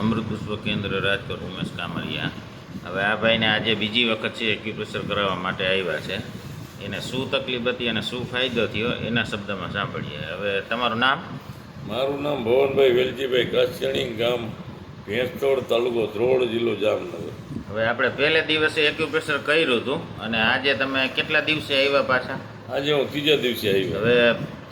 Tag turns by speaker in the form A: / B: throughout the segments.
A: અમૃત પુષ્પ કેન્દ્ર રાજકોટ ઉમેશ કામરિયા. હવે આ ભાઈને આજે બીજી વખત છે એક્યુપ્રેશર કરાવવા માટે આવ્યા છે. એને શું તકલીફ હતી અને શું ફાયદો થયો એના શબ્દમાં સાંભળીએ. હવે તમારું નામ?
B: મારું નામ ભવનભાઈ વેલજીભાઈ કાચણી ગામ ભેંસતોડ તાલુકો ધ્રોળ જિલ્લો જામનગર.
A: હવે આપણે પહેલે દિવસે એક્યુપ્રેશર કર્યું હતું અને આજે તમે કેટલા દિવસે આવ્યા પાછા?
B: આજે હું ત્રીજા દિવસે આવ્યો.
A: હવે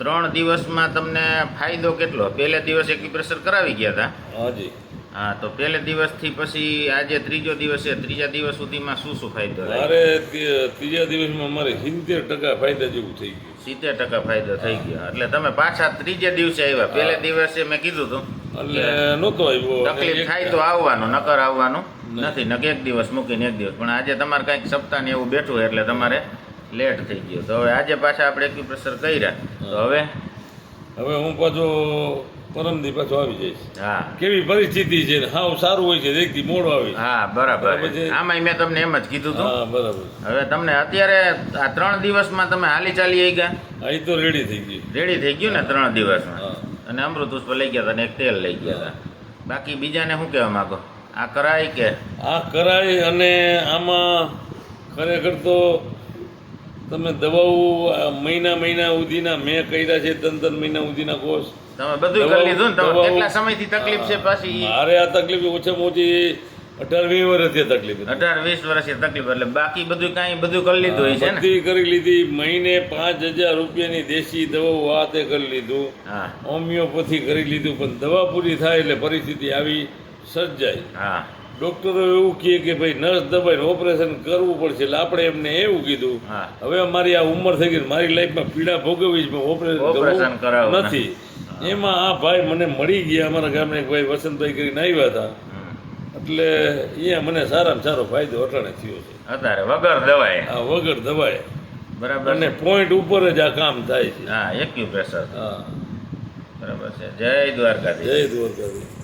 A: ત્રણ દિવસમાં તમને ફાયદો કેટલો? પહેલે દિવસ એક્યુપ્રેશર કરાવી ગયા હતા.
B: હાજી
A: હા તો પહેલે દિવસથી પછી આજે ત્રીજો દિવસ છે ત્રીજા દિવસ સુધીમાં શું શું ફાયદો
B: અરે તી- ત્રીજા દિવસમાં મારે સિત્તેર ટકા ફાયદા જેવું થઈ ગયું.
A: સિત્તેર ટકા ફાયદો થઈ ગયો. એટલે તમે પાછા ત્રીજે દિવસે આવ્યા. પહેલે દિવસે મેં કીધું હતું
B: એટલે નહોતો આવ્યો.
A: તકલીફ થાય તો આવવાનું નકર આવવાનું. નથી નક એક દિવસ મૂકીને એક દિવસ. પણ આજે તમારે કંઈક સપ્તાહ ને એવું બેઠું એટલે તમારે લેટ થઈ ગયું. તો હવે આજે પાછા આપણે એક્યુપ્રેશર કર્યા. તો હવે?
B: હવે હું પાછો પરમદી પાછો આવી જાય
A: હા.
B: કેવી પરિસ્થિતિ છે હાવ સારું હોય છે એકથી મોડો આવી
A: હા બરાબર. આમાં મેં તમને એમ જ કીધું હતું.
B: હા બરાબર.
A: હવે તમને અત્યારે આ ત્રણ દિવસમાં તમે હાલી ચાલી આવી ગયા?
B: અહીં તો રેડી થઈ ગઈ
A: રેડી થઈ ગયું ને ત્રણ દિવસમાં? અને અમૃત પુષ્પ લઈ ગયા હતા અને એક તેલ લઈ ગયા હતા. બાકી બીજાને શું કહેવા માગો? આ કરાય કે?
B: આ કરાય અને આમાં ખરેખર તો તમે દવાઓ મહિના મહિના સુધીના મેં કર્યા છે ત્રણ ત્રણ મહિના સુધીના કોર્સ
A: તમે બધું કરી લીધું ને તમે કેટલા સમયથી તકલીફ છે પાછી?
B: મારે આ તકલીફ ઓછામાં ઓછી અઢાર વીસ વર્ષથી તકલીફ
A: અઢાર વીસ વર્ષથી તકલીફ એટલે બાકી બધું કાંઈ બધું કરી લીધું હોય છે ને?
B: બધી કરી લીધી મહિને પાંચ હજાર રૂપિયાની દેશી દવાઓ આ તે કરી લીધું. હોમિયોપેથી કરી લીધું પણ દવા પૂરી થાય એટલે પરિસ્થિતિ આવી સર્જાય.
A: હા.
B: ડોક્ટરો એવું કહે કે ભાઈ નર્સ દબાઈને ઓપરેશન કરવું પડશે એટલે આપણે એમને એવું કીધું
A: હા.
B: હવે મારી આ ઉંમર થઈ ગઈ મારી લાઈફમાં પીડા ભોગવવી છે ઓપરેશન કરવું નથી. એમાં આ ભાઈ મને મળી ગયા અમારા ગામના એક ભાઈ વસંતભાઈ કરીને આવ્યા હતા. એટલે અહીંયા મને સારામાં સારો ફાયદો અટાણે થયો છે.
A: અત્યારે વગર દવાએ.
B: આ વગર દવાએ.
A: બરાબર
B: અને પોઈન્ટ ઉપર જ આ કામ થાય છે.
A: હા એક્યુપ્રેશર.
B: હા.
A: બરાબર છે. જય દ્વારકાધીશ.
B: જય દ્વારકાધીશ.